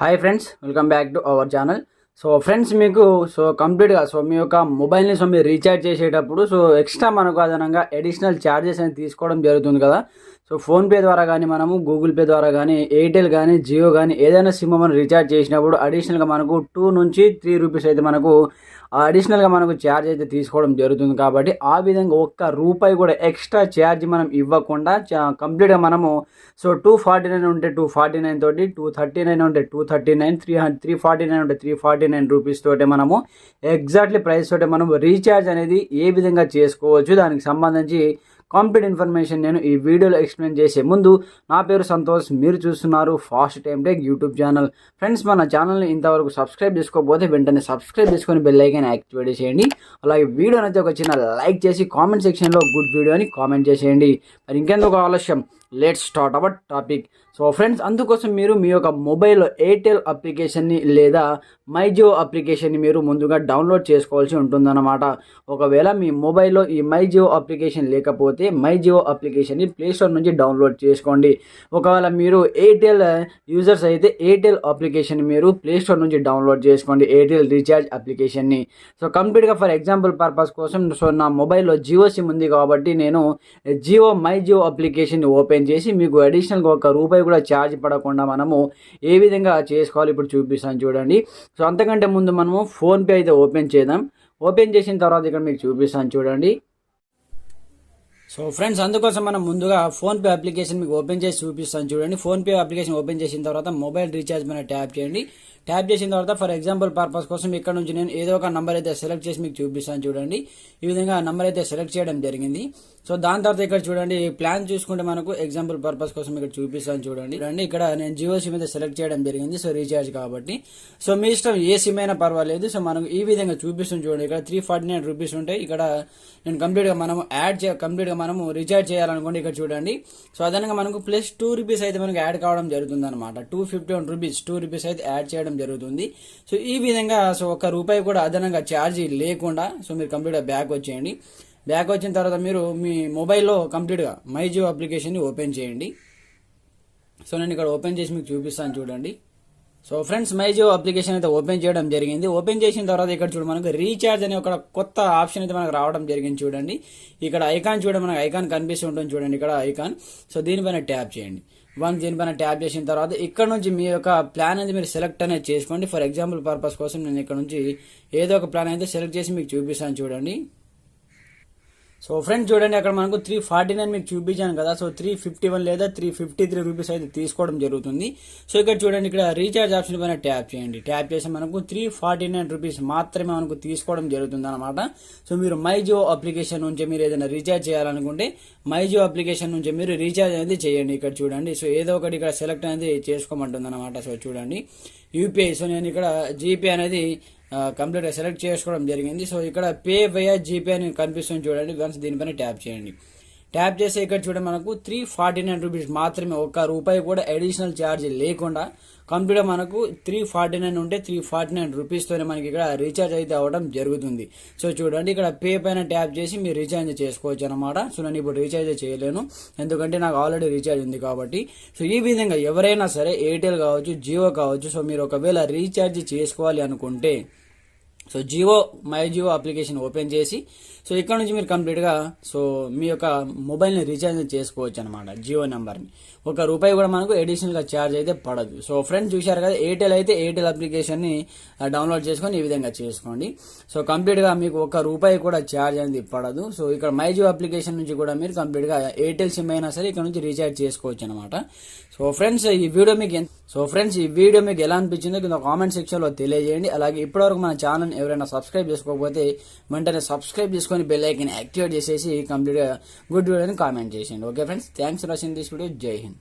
Hi friends welcome back to our channel so friends మీకు so కంప్లీట్గా so మీ యొక్క మొబైల్ని సో మీరు రీఛార్జ్ చేసేటప్పుడు సో ఎక్స్ట్రా మనకు అదనంగా అడిషనల్ ఛార్జెస్ అనేది తీసుకోవడం జరుగుతుంది కదా. సో ఫోన్పే ద్వారా కానీ మనము గూగుల్ పే ద్వారా కానీ ఎయిర్టెల్ కానీ జియో కానీ ఏదైనా సిమ్ మనం రీఛార్జ్ చేసినప్పుడు అడిషనల్గా మనకు టూ నుంచి త్రీ రూపీస్ అయితే మనకు అడిషనల్గా మనకు ఛార్జ్ అయితే తీసుకోవడం జరుగుతుంది కాబట్టి ఆ విధంగా ఒక్క రూపాయి కూడా ఎక్స్ట్రా ఛార్జ్ మనం ఇవ్వకుండా చా- కంప్లీట్గా మనము సో టూ ఫార్టీ నైన్ ఉంటే టూ ఫార్టీ నైన్ తోటి టూ థర్టీ నైన్ ఉంటే two thirty nine three three forty nine ఉంటే త్రీ ఫార్టీ నైన్ రూపీస్ తోటి మనము ఎగ్జాక్ట్లీ ప్రైస్ తోటి మనం రీఛార్జ్ అనేది ఏ విధంగా చేసుకోవచ్చు దానికి సంబంధించి కంప్లీట్ ఇన్ఫర్మేషన్ నేను ఈ వీడియోలో ఎక్స్ప్లెయిన్ చేసే ముందు నా పేరు సంతోష్ మీరు చూస్తున్నారు fast time tech YouTube channel friends మన ఛానల్ని ఇంతవరకు సబ్స్క్రైబ్ చేసుకోకపోతే వెంటనే సబ్స్క్రైబ్ చేసుకొని బెల్ ఐకాన్ యాక్టివేట్ చేయండి. అలాగే వీడియో అనేది ఒక చిన్న లైక్ చేసి కామెంట్ సెక్షన్లో గుడ్ వీడియో అని కామెంట్ చేసేయండి. మరి ఇంకెందుకు ఆలస్యం? Let's start our topic so friends అందుకోసం మీరు మీ యొక్క మొబైల్లో ఎయిర్టెల్ అప్లికేషన్ని లేదా మైజియో అప్లికేషన్ని మీరు ముందుగా డౌన్లోడ్ చేసుకోవాల్సి ఉంటుందన్నమాట. ఒకవేళ మీ మొబైల్లో ఈ మైజియో అప్లికేషన్ లేకపోతే మైజియో అప్లికేషన్ని ప్లేస్టోర్ నుంచి డౌన్లోడ్ చేసుకోండి. ఒకవేళ మీరు ఎయిర్టెల్ యూజర్స్ అయితే ఎయిర్టెల్ అప్లికేషన్ మీరు ప్లేస్టోర్ నుంచి డౌన్లోడ్ చేసుకోండి ఎయిర్టెల్ రీఛార్జ్ అప్లికేషన్ని సో కంప్లీట్గా ఫర్ ఎగ్జాంపుల్ పర్పస్ కోసం సో నా మొబైల్లో జియో సిమ్ ఉంది కాబట్టి నేను Jio my Jio application open చేసి మీకు అడిషనల్గా ఒక రూపాయి కూడా ఛార్జ్ పడకుండా మనము ఏ విధంగా చేసుకోవాలి ఇప్పుడు చూపిస్తాను చూడండి. సో అంతకంటే ముందు మనము ఫోన్పే అయితే ఓపెన్ చేద్దాం. ఓపెన్ చేసిన తర్వాత ఇక్కడ మీకు చూపిస్తాను చూడండి. సో ఫ్రెండ్స్ అందుకోసం మనం ముందుగా ఫోన్పే అప్లికేషన్ మీకు ఓపెన్ చేసి చూపిస్తాను చూడండి. ఫోన్పే అప్లికేషన్ ఓపెన్ చేసిన తర్వాత మొబైల్ రీఛార్జ్ మీద ట్యాప్ చేయండి. ట్యాప్ చేసిన తర్వాత ఫర్ ఎగ్జాంపుల్ పర్పస్ కోసం ఇక్కడ నుంచి నేను ఏదో ఒక నంబర్ అయితే సెలెక్ట్ చేసి మీకు చూపిస్తాను చూడండి. ఈ విధంగా నంబర్ అయితే సెలెక్ట్ చేయడం జరిగింది. సో దాని తర్వాత ఇక్కడ చూడండి ప్లాన్ చూసుకుంటే మనకు ఎగ్జాంపుల్ పర్పస్ కోసం ఇక్కడ చూపిస్తాను చూడండి. చూడండి ఇక్కడ నేను జియో సిమ్ అయితే సెలెక్ట్ చేయడం జరిగింది సో రీఛార్జ్ కాబట్టి. సో మీ ఇష్టం ఏ సిమ్ అయినా పర్వాలేదు. సో మనకు ఈ విధంగా చూపిస్తుంది చూడండి ఇక్కడ త్రీ ఫార్టీ నైన్ రూపీస్ ఉంటాయి. ఇక్కడ నేను కంప్లీట్గా మనం యాడ్ చే కంప్లీట్గా మనము రీఛార్జ్ చేయాలనుకోండి ఇక్కడ చూడండి. సో అదనంగా మనకు ప్లస్ టూ రూపీస్ అయితే మనకు యాడ్ కావడం జరుగుతుంది అనమాట two fifty one rupees two rupees అయితే యాడ్ చేయడం జరుగుతుంది. సో ఈ విధంగా సో ఒక రూపాయి కూడా అదనంగా ఛార్జీ లేకుండా సో మీరు కంప్లీట్ బ్యాక్ వచ్చేయండి. బ్యాక్ వచ్చిన తర్వాత మీరు మీ మొబైల్లో కంప్లీట్గా మై జియో అప్లికేషన్ని ఓపెన్ చేయండి. సో నేను ఇక్కడ ఓపెన్ చేసి మీకు చూపిస్తాను చూడండి. So friends my Jio application అయితే ఓపెన్ చేయడం జరిగింది. ఓపెన్ చేసిన తర్వాత ఇక్కడ చూడ మనకు రీఛార్జ్ అనే ఒక కొత్త ఆప్షన్ అయితే మనకు రావడం జరిగింది చూడండి. ఇక్కడ ఐకాన్ చూడండి మనకు ఐకాన్ కనిపిస్తూ ఉంటుంది చూడండి ఇక్కడ ఐకాన్. సో దీనిపైన ట్యాప్ చేయండి. వన్ దీనిపైన ట్యాప్ చేసిన తర్వాత ఇక్కడ నుంచి మీ యొక్క ప్లాన్ అనేది మీరు సెలెక్ట్ అనేది చేసుకోండి. ఫర్ ఎగ్జాంపుల్ పర్పస్ కోసం నేను ఇక్కడ నుంచి ఏదో ఒక ప్లాన్ అయితే సెలెక్ట్ చేసి మీకు చూపిస్తాను చూడండి. సో ఫ్రెండ్స్ చూడండి అక్కడ మనకు త్రీ ఫార్టీ నైన్ మీకు చూపించాను కదా. సో త్రీ ఫిఫ్టీ వన్ లేదా త్రీ ఫిఫ్టీ త్రీ రూపీస్ అయితే తీసుకోవడం జరుగుతుంది. సో ఇక్కడ చూడండి ఇక్కడ రీఛార్జ్ ఆప్షన్ పైన ట్యాప్ చేయండి. ట్యాప్ చేసి మనకు త్రీ ఫార్టీ నైన్ రూపీస్ మాత్రమే మనకు తీసుకోవడం జరుగుతుంది అనమాట సో మీరు మై జియో అప్లికేషన్ నుంచి మీరు ఏదైనా రీఛార్జ్ చేయాలనుకుంటే మై జియో అప్లికేషన్ నుంచి మీరు రీఛార్జ్ అనేది చేయండి ఇక్కడ చూడండి. సో ఏదో ఒకటి ఇక్కడ సెలెక్ట్ అనేది చేసుకోమంటుంది అనమాట సో చూడండి యూపీఐ సో నేను ఇక్కడ జీపే అనేది కంప్లీట్గా సెలెక్ట్ చేసుకోవడం జరిగింది. సో ఇక్కడ పే వయా జీపే అని కనిపిస్తుంది చూడండి. వన్స్ దీనిపైన ట్యాప్ చేయండి. ట్యాప్ చేస్తే ఇక్కడ చూడండి మనకు త్రీ ఫార్టీ నైన్ రూపీస్ మాత్రమే. ఒక్క రూపాయి కూడా అడిషనల్ ఛార్జ్ లేకుండా కంప్లీట్గా మనకు త్రీ ఫార్టీ నైన్ ఉంటే త్రీ ఫార్టీ నైన్ రూపీస్తోనే మనకి ఇక్కడ రీఛార్జ్ అయితే అవ్వడం జరుగుతుంది. సో చూడండి ఇక్కడ పే పైన ట్యాప్ చేసి మీరు రీఛార్జ్ చేసుకోవచ్చు అనమాట సో నేను ఇప్పుడు రీఛార్జ్ చేయలేను. ఎందుకంటే నాకు ఆల్రెడీ రీఛార్జ్ ఉంది కాబట్టి. సో ఈ విధంగా ఎవరైనా సరే ఎయిర్టెల్ కావచ్చు జియో కావచ్చు సో మీరు ఒకవేళ రీఛార్జ్ చేసుకోవాలి అనుకుంటే so Jio my Jio application open చేసి సో ఇక్కడ నుంచి మీరు కంప్లీట్గా సో మీ యొక్క మొబైల్ని రీఛార్జ్ చేసుకోవచ్చు అనమాట జియో నెంబర్ని. ఒక రూపాయి కూడా మనకు అడిషనల్గా ఛార్జ్ అయితే పడదు. సో ఫ్రెండ్స్ చూశారు కదా ఎయిర్టెల్ అయితే ఎయిర్టెల్ అప్లికేషన్ని డౌన్లోడ్ చేసుకొని ఈ విధంగా చేసుకోండి. సో కంప్లీట్గా మీకు ఒక రూపాయి కూడా ఛార్జ్ అనేది పడదు. సో ఇక్కడ మై జియో అప్లికేషన్ నుంచి కూడా మీరు కంప్లీట్గా ఎయిర్టెల్ సిమ్ అయినా సరే ఇక్కడ నుంచి రీఛార్జ్ చేసుకోవచ్చు అనమాట సో ఫ్రెండ్స్ ఈ వీడియో మీకు సో ఫ్రెండ్స్ ఈ వీడియో మీకు ఎలా అనిపించిందో కింద కామెంట్ సెక్షన్లో తెలియజేయండి. అలాగే ఇప్పటివరకు మన ఛానల్ ఎవరైనా సబ్స్క్రైబ్ చేసుకోకపోతే వెంటనే సబ్స్క్రైబ్ చేసుకొని బెల్ ఐకన్ యాక్టివేట్ చేసేసి కంప్లీట్గా గుడ్ వీడియోని కామెంట్ చేసేయండి. Okay friends thanks for watching this video. జై హింద్.